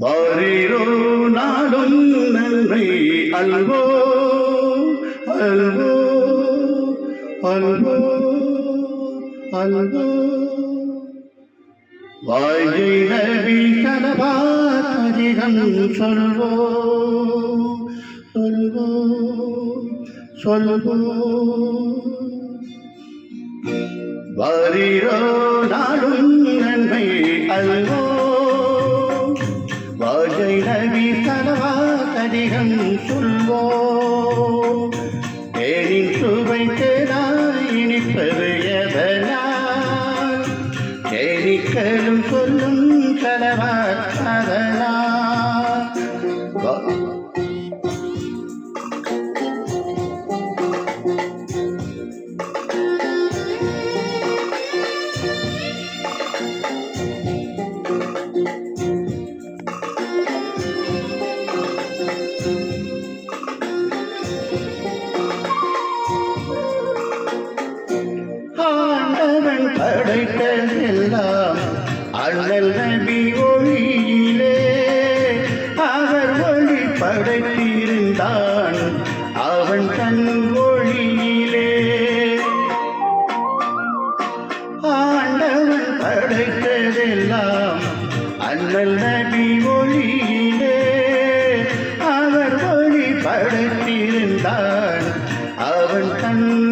வாரீரோ நாடும் நன்மை அல்வோ அல்வோ அல்வோ அல்வோ வாயை நபி கலபாதிகம் சொல்வோ சொல்வோ சொல்வோ வாரீரோ நாளும் நன்மை அல்வோ வாஜை நபி தலவா கதிகம் சொல்வோ ஆண்டவன் படைத்ததெல்லாம் அண்ணல் நபி ஒளியிலே. அவர் ஒளி படைத்திருந்தான் அவன் தன் ஒளியிலே. ஆண்டவன் படைத்ததெல்லாம் அண்ணல் நபி ஒளியிலே. அவர் ஒளி படைத்திருந்தான் அவன் தன்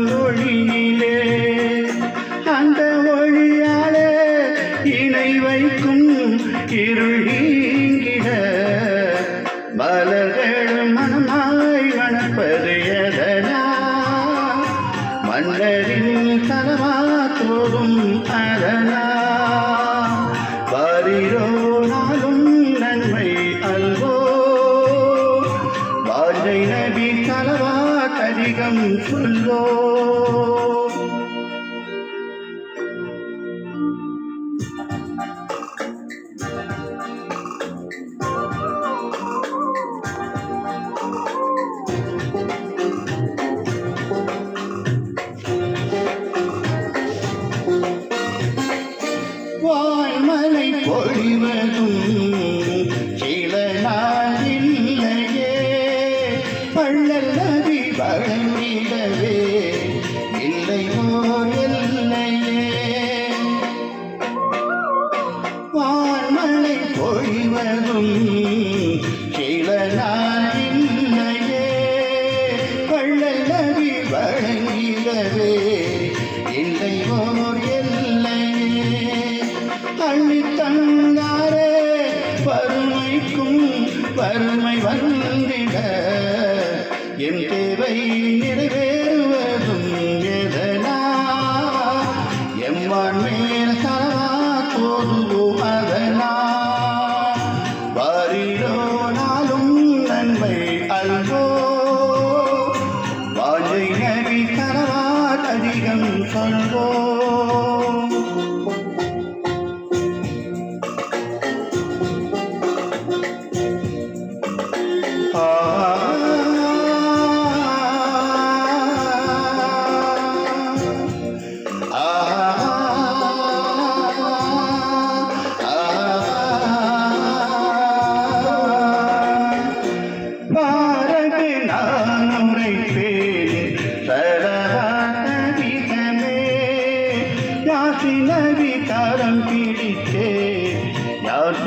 இருள் நீங்கிட மனமாய் வனப்பது எதனா மன்னரின் தலமா தோறும் அதனா வாரிரோ நாளும் நன்மை அல்வோ. வாஜை நபி தலவா கதிகம் சொல்வோ. பொழிவதும் சில நாளில்லையே பள்ளல் நதி வழங்கிடவே இல்லை ஓர் எல்லையே. அள்ளி தந்தாரே வறுமைக்கும் வறுமை வந்திட. என் தேவை நிறைவே.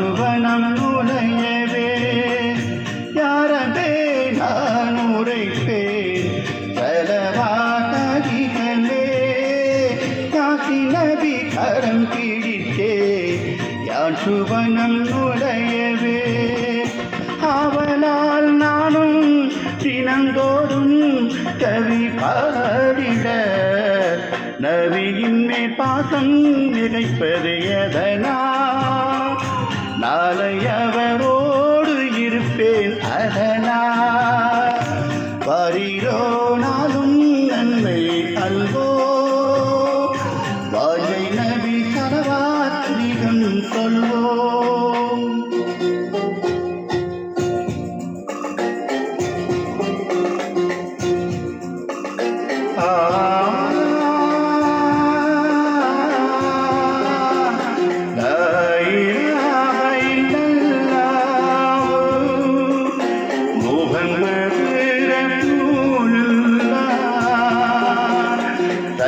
யாசுவனம் நுழையவே யாரதே நான் உரைப்பேன். சரவாதவிதமே யாசி நவி கரம் பிடித்தே யார் யாசுவனம் நுழையவே அவளால் நானும் தினந்தோறும் கவி பாடிட நவியின் மேல் பாசம் நினைப்பது எதனா நாளை அவரோடு இருப்பேன். அதனா பரிரோ